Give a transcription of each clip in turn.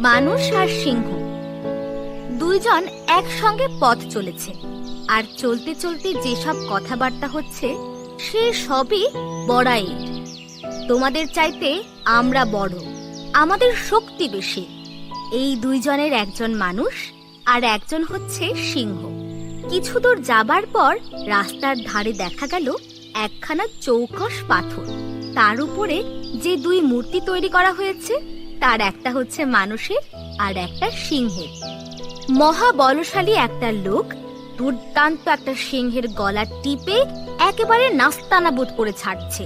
মানুষ আর সিংহ। দুইজন একসঙ্গে পথ চলেছে। আর চলতে চলতে যেসব কথাবার্তা হচ্ছে, সে সবই বড়াই। তোমাদের চাইতে আমরা বড়, আমাদের শক্তি বেশি। এই দুইজনের একজন মানুষ আর একজন হচ্ছে সিংহ। কিছু দূর যাবার পর রাস্তার ধারে দেখা গেল একখানা চৌকস পাথর। তার উপরে যে দুই মূর্তি তৈরি করা হয়েছে তার একটা হচ্ছে মানুষের আর একটা সিংহের। মহা বলশালী একটা লোক দুর্দান্ত একটা সিংহের গলা টিপে একেবারে নাস্তানাবুদ করে ছাড়ছে।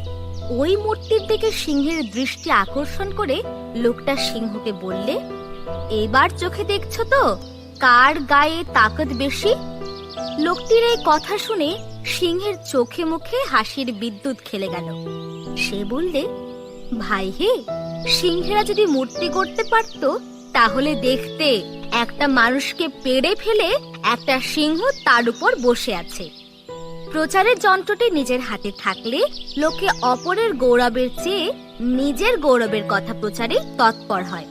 ওই মূর্তির দিকে সিংহের দৃষ্টি আকর্ষণ করে লোকটা সিংহকে বললে, এবার চোখে দেখছ তো, কার গায়ে তাকত বেশি? লোকটির এই কথা শুনে সিংহের চোখে মুখে হাসির বিদ্যুৎ খেলে গেল। সে বললে, ভাই হে সিংহেরা যদি মূর্তি করতে পারত, তাহলে দেখতে একটা মানুষকে পেড়ে ফেলে একটা সিংহ তার উপর বসে আছে। প্রচারের যন্ত্রটি নিজের হাতে থাকলে লোকে অপরের গৌরবের চেয়ে নিজের গৌরবের কথা প্রচারে তৎপর হয়।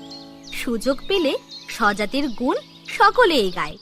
সুযোগ পেলে স্বজাতির গুণ সকলেই গায়।